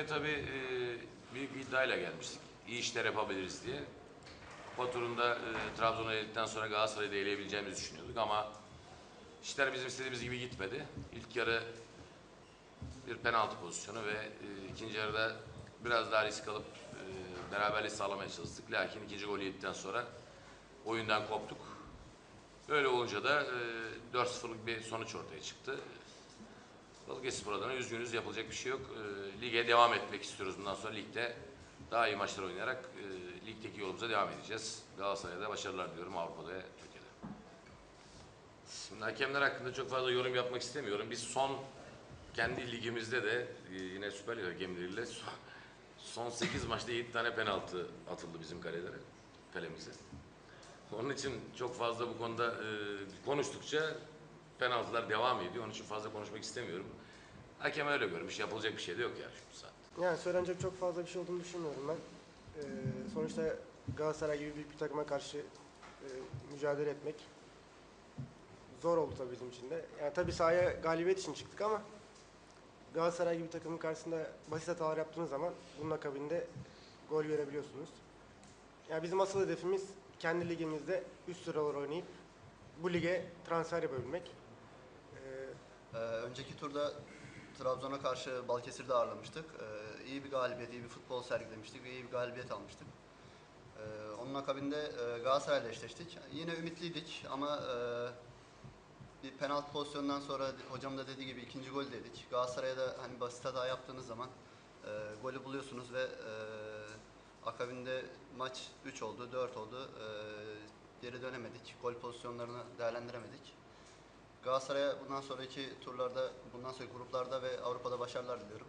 Kupaya tabii e, büyük bir iddiayla gelmiştik. İyi işler yapabiliriz diye. Kupa turunda e, Trabzon'u eledikten sonra Galatasaray'ı da eleyebileceğimizi düşünüyorduk ama işler bizim istediğimiz gibi gitmedi. İlk yarı bir penaltı pozisyonu ve e, ikinci yarıda biraz daha risk alıp e, beraberliği sağlamaya çalıştık. Lakin ikinci golü yedikten sonra oyundan koptuk. Böyle olunca da e, 4-0'lık bir sonuç ortaya çıktı. Balıkesir adına üzgünüz yapılacak bir şey yok. E, lige devam etmek istiyoruz bundan sonra ligde daha iyi maçlar oynayarak e, ligdeki yolumuza devam edeceğiz. Galatasaray'a da başarılar diliyorum Avrupa'da ve Türkiye'de. Şimdi hakemler hakkında çok fazla yorum yapmak istemiyorum. Biz son kendi ligimizde de e, yine Süper Lig hakemleriyle son, son 8 maçta 7 tane penaltı atıldı bizim kalelere, kalemize. Onun için çok fazla bu konuda e, konuştukça penaltılar devam ediyor. Onun için fazla konuşmak istemiyorum. Hakem öyle görmüş. Yapılacak bir şey de yok yani şu saatte. Yani söylenecek çok fazla bir şey olduğunu düşünmüyorum ben. Ee, sonuçta Galatasaray gibi büyük bir takıma karşı e, mücadele etmek zor oldu tabii bizim için de. Yani tabii sahaya galibiyet için çıktık ama Galatasaray gibi takımın karşısında basit hatalar yaptığınız zaman bunun akabinde gol görebiliyorsunuz. Yani bizim asıl hedefimiz kendi ligimizde üst sıralar oynayıp bu lige transfer yapabilmek. Ee, önceki turda Trabzon'a karşı Balıkesir'de ağırlamıştık. Ee, iyi bir galibiyet, iyi bir futbol sergilemiştik ve iyi bir galibiyet almıştık. Ee, onun akabinde e, Galatasaray'la eşleştik. Yine ümitliydik ama e, bir penaltı pozisyonundan sonra hocam da dediği gibi ikinci gol dedik. Galatasaray'a da hani basit hata yaptığınız zaman e, golü buluyorsunuz ve e, akabinde maç 3 oldu, 4 oldu. E, geri dönemedik. Gol pozisyonlarını değerlendiremedik. Galatasaray'a bundan sonraki turlarda, bundan sonraki gruplarda ve Avrupa'da başarılar diliyorum.